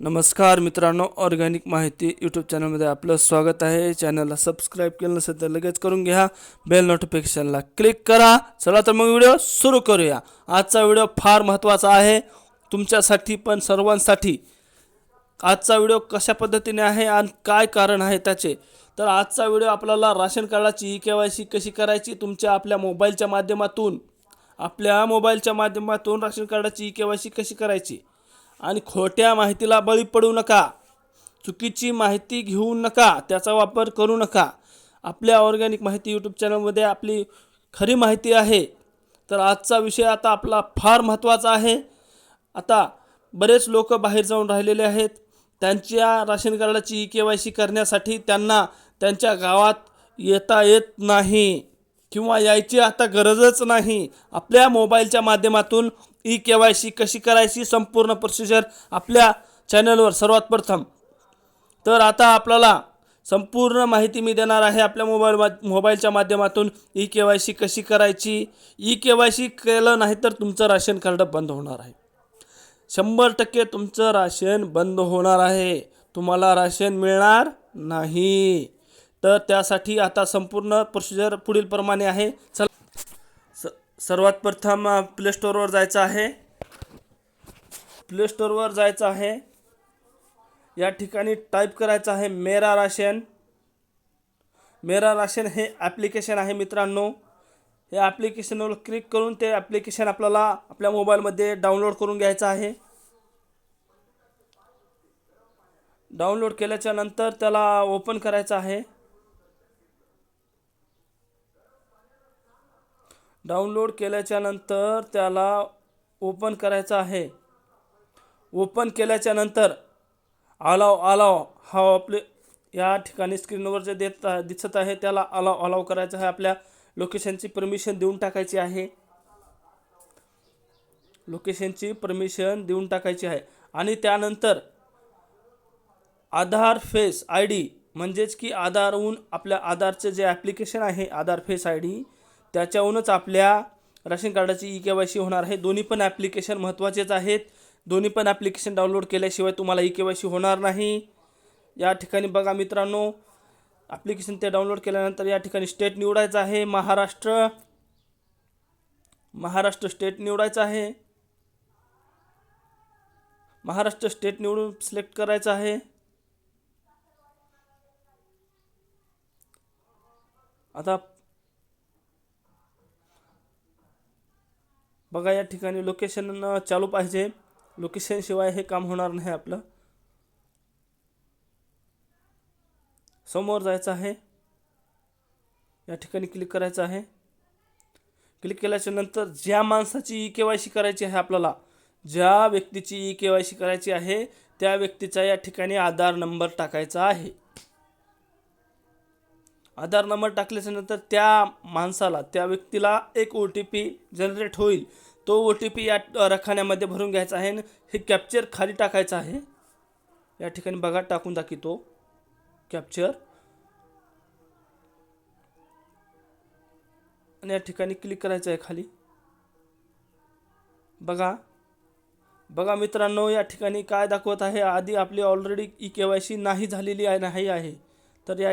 नमस्कार मित्रांनो ऑर्गॅनिक माहिती यूट्यूब चॅनलमध्ये आपलं स्वागत आहे. चॅनलला सबस्क्राईब केलं नसेल तर लगेच करून घ्या. बेल नोटिफिकेशनला क्लिक करा. चला तर मग व्हिडिओ सुरू करूया. आजचा व्हिडिओ फार महत्त्वाचा आहे. तुमच्यासाठी पण सर्वांसाठी. आजचा व्हिडिओ कशा पद्धतीने आहे आणि काय कारण आहे त्याचे? तर आजचा व्हिडिओ आपल्याला राशन कार्डाची ई के वाय सी कशी करायची तुमच्या आपल्या मोबाईलच्या माध्यमातून? आपल्या मोबाईलच्या माध्यमातून राशन कार्डाची ई के वाय सी कशी करायची? आणि खोट्या माहितीला बळी पडू नका. चुकीची माहिती घेऊ नका. त्याचा वापर करू नका. आपल्या ऑर्गॅनिक माहिती यूट्यूब चॅनलमध्ये आपली खरी माहिती आहे. तर आजचा विषय आता आपला फार महत्त्वाचा आहे. आता बरेच लोक बाहेर जाऊन राहिलेले आहेत. त्यांच्या राशन कार्डाची ई के वाय सी करण्यासाठी त्यांना त्यांच्या गावात येता येत नाही. किंवा यायची आता गरजच नाही. आपल्या मोबाईलच्या माध्यमातून ई के वाय सी कशी करायची संपूर्ण प्रोसिजर आपल्या चॅनलवर सर्वात प्रथम. तर आता आपल्याला संपूर्ण माहिती मी देणार आहे आपल्या मोबाईल मा मोबाईलच्या माध्यमातून ई के वाय सी कशी करायची. ई के वाय सी केलं नाही तर तुमचं राशन कार्ड बंद होणार आहे. शंभर टक्के तुमचं राशन बंद होणार आहे. तुम्हाला राशन मिळणार नाही. तर त्यासाठी आता संपूर्ण प्रोसिजर पुढील प्रमाणे आहे. चल. सर्वात प्रथम प्ले स्टोअरवर जायचं आहे. प्ले स्टोअरवर जायचं आहे. या ठिकाणी टाईप करायचं आहे मेरा राशन. मेरा राशन हे ॲप्लिकेशन आहे मित्रांनो. हे ॲप्लिकेशनवर क्लिक करून ते ॲप्लिकेशन आपल्याला आपल्या मोबाईलमध्ये डाउनलोड करून घ्यायचं आहे. डाउनलोड केल्याच्यानंतर त्याला ओपन करायचं आहे. डाउनलोड केल्याच्यानंतर त्याला ओपन करायचं आहे. ओपन केल्याच्यानंतर आलाव अलाव अलाव हा आपले या ठिकाणी स्क्रीनवर जे देत दिसत आहे त्याला अलाव अलाव करायचं आहे. आपल्या लोकेशनची परमिशन देऊन टाकायची आहे. लोकेशनची परमिशन देऊन टाकायची आहे. आणि त्यानंतर आधार फेस आय डी म्हणजेच की आधारहून आपल्या आधारचं जे ॲप्लिकेशन आहे आधार फेस आय डी त्याच्याहूनच आपल्या राशन कार्डाची ई के वाय सी होणार आहे. दोन्ही पण ॲप्लिकेशन महत्त्वाचेच आहेत. दोन्ही पण ॲप्लिकेशन डाउनलोड केल्याशिवाय तुम्हाला ई के वाय सी होणार नाही. या ठिकाणी बघा मित्रांनो ॲप्लिकेशन ते डाउनलोड केल्यानंतर या ठिकाणी स्टेट निवडायचं आहे. महाराष्ट्र महाराष्ट्र स्टेट निवडायचं आहे. महाराष्ट्र स्टेट निवडून सिलेक्ट करायचं आहे. आता बघा या ठिकाणी लोकेशन चालू पाहिजे. लोकेशनशिवाय हे काम होणार नाही आपलं. समोर जायचं आहे. या ठिकाणी क्लिक करायचं आहे. क्लिक केल्याच्यानंतर ज्या माणसाची ई के वाय सी करायची आहे आपल्याला ज्या व्यक्तीची ई के वाय सी करायची आहे त्या व्यक्तीचा या ठिकाणी आधार नंबर टाकायचा आहे. आधार नंबर टाकल्याच्या नंतर त्या माणसाला त्या व्यक्तीला एक ओ टी पी जनरेट होईल. तो ओ टी पी या रखाण्यामध्ये भरून घ्यायचा आहे आणि हे कॅप्चर खाली टाकायचं आहे. या ठिकाणी बघा टाकून दाखवतो. कॅप्चर आणि या ठिकाणी क्लिक करायचं आहे खाली. बघा. बघा मित्रांनो या ठिकाणी काय दाखवत आहे? आधी आपली already E K Y C नाही झालेली आहे नाही आहे. तर या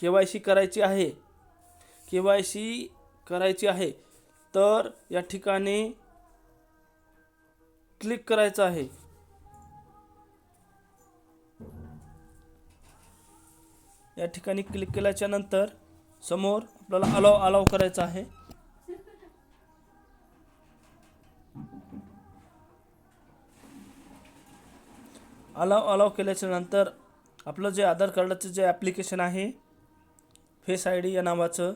के वाय सी करायची आहे के वाय सी करायची आहे तर या ठिकाणी क्लिक करायचं आहे. या ठिकाणी क्लिक केल्याच्यानंतर समोर आपल्याला अलाव अलाव करायचा आहे. अलाव अलाव केल्याच्यानंतर आपलं जे आधार कार्डाचं जे ॲप्लिकेशन आहे फेस आय डी या नावाचं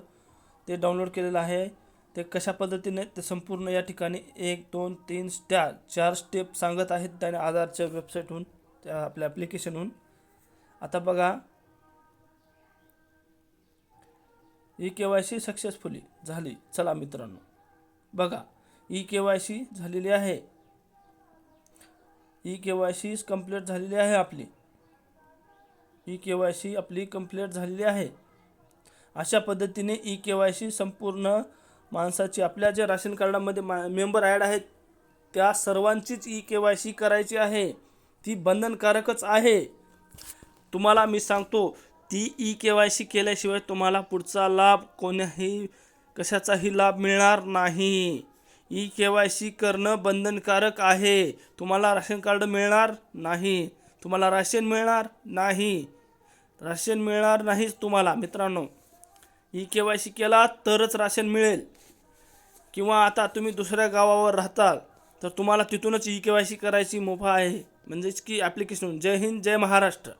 ते डाउनलोड केलेलं आहे. ते कशा पद्धतीने ते संपूर्ण या ठिकाणी एक दोन तीन त्या चार स्टेप सांगत आहेत त्याने आधारच्या वेबसाईटहून त्या आपल्या ॲप्लिकेशनहून आता बघा. E K Y C successfully झाली. चला मित्रांनो. बघा. ई के वाय सी झालेली आहे. E K Y C complete झालेली आहे आपली. ई के वाय सी आपली कंप्लीट झालेली आहे. अशा पद्धतीने ई के वाय सी संपूर्ण माणसाची आपल्या ज्या राशन कार्डामध्ये मा मेंबर ॲड आहेत त्या सर्वांचीच ई के वाय सी करायची आहे. ती बंधनकारकच आहे. तुम्हाला मी सांगतो ती ई के वाय सी केल्याशिवाय तुम्हाला पुढचा लाभ कोण्याही कशाचाही लाभ मिळणार नाही. ई के वाय सी करणं बंधनकारक आहे. तुम्हाला राशन कार्ड मिळणार नाही. तुम्हाला राशन मिळणार नाही. राशन मिळणार नाहीच तुम्हाला मित्रांनो. ई के वाय सी केला तरच राशन मिळेल. किंवा आता तुम्ही दुसऱ्या गावावर राहताल तर तुम्हाला तिथूनच ई के वाय सी करायची मोफा आहे. म्हणजेच की ॲप्लिकेशन जय हिंद जय महाराष्ट्र.